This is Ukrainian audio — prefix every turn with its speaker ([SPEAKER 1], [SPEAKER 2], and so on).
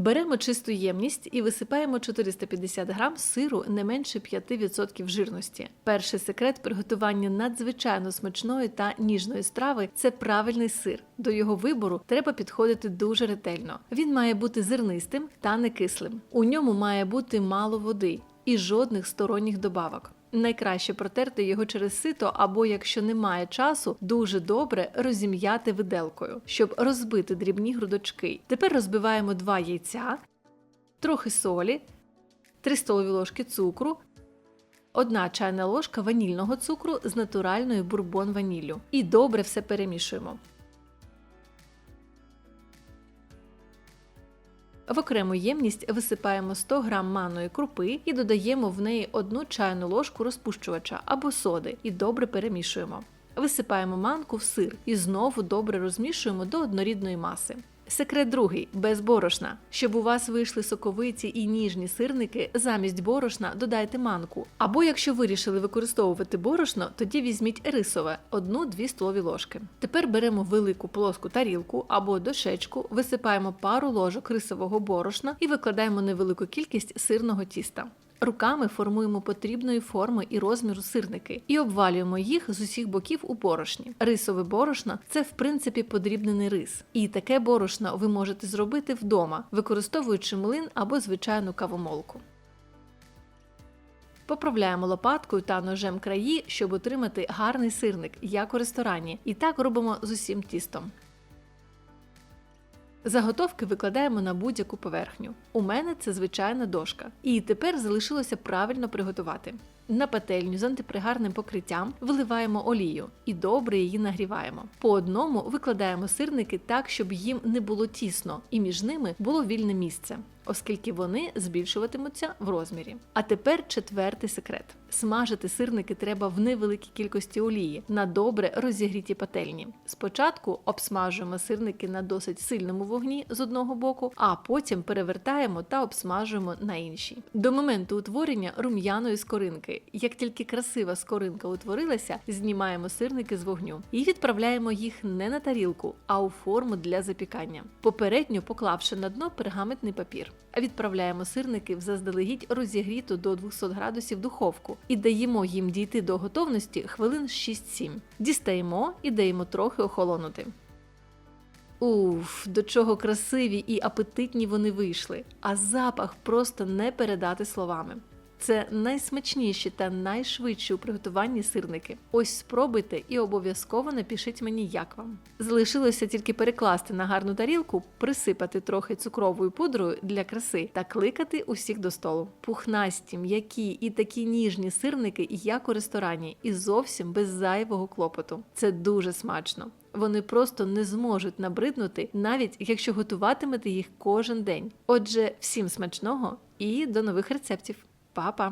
[SPEAKER 1] Беремо чисту ємність і висипаємо 450 грам сиру не менше 5% жирності. Перший секрет приготування надзвичайно смачної та ніжної страви це правильний сир. До його вибору треба підходити дуже ретельно. Він має бути зернистим та не кислим. У ньому має бути мало води і жодних сторонніх добавок. Найкраще протерти його через сито, або якщо немає часу, дуже добре розім'яти виделкою, щоб розбити дрібні грудочки. Тепер розбиваємо два яйця, трохи солі, 3 столові ложки цукру, одна чайна ложка ванільного цукру з натуральною бурбон ваніллю. І добре все перемішуємо. В окрему ємність висипаємо 100 г манної крупи і додаємо в неї одну чайну ложку розпущувача або соди і добре перемішуємо. Висипаємо манку в сир і знову добре розмішуємо до однорідної маси. Секрет другий без борошна. Щоб у вас вийшли соковиті і ніжні сирники, замість борошна додайте манку. Або якщо вирішили використовувати борошно, тоді візьміть рисове 1-2 столові ложки. Тепер беремо велику плоску тарілку або дошечку, висипаємо пару ложок рисового борошна і викладаємо невелику кількість сирного тіста. Руками формуємо потрібної форми і розміру сирники і обвалюємо їх з усіх боків у борошні. Рисове борошно це в принципі подрібнений рис. І таке борошно ви можете зробити вдома, використовуючи млин або звичайну кавомолку. Поправляємо лопаткою та ножем краї, щоб отримати гарний сирник, як у ресторані. І так робимо з усім тістом. Заготовки викладаємо на будь-яку поверхню. У мене це звичайна дошка. І тепер залишилося правильно приготувати. На пательню з антипригарним покриттям виливаємо олію і добре її нагріваємо. По одному викладаємо сирники так, щоб їм не було тісно, і між ними було вільне місце, оскільки вони збільшуватимуться в розмірі. А тепер четвертий секрет: смажити сирники треба в невеликій кількості олії на добре розігріті пательні. Спочатку обсмажуємо сирники на досить сильному вогні з одного боку, а потім перевертаємо та обсмажуємо на іншій. До моменту утворення рум'яної скоринки. Як тільки красива скоринка утворилася, знімаємо сирники з вогню і відправляємо їх не на тарілку, а у форму для запікання. Попередньо поклавши на дно пергаментний папір. Відправляємо сирники в заздалегідь розігріту до 200 градусів духовку і даємо їм дійти до готовності хвилин 6-7. Дістаємо і даємо трохи охолонути. Уф, до чого красиві і апетитні вони вийшли, а запах просто не передати словами. Це найсмачніші та найшвидші у приготуванні сирники. Ось спробуйте і обов'язково напишіть мені, як вам. Залишилося тільки перекласти на гарну тарілку, присипати трохи цукровою пудрою для краси та кликати усіх до столу. Пухнасті, м'які і такі ніжні сирники, як у ресторані, і зовсім без зайвого клопоту. Це дуже смачно. Вони просто не зможуть набриднути, навіть якщо готуватимете їх кожен день. Отже, всім смачного і до нових рецептів! Па-па!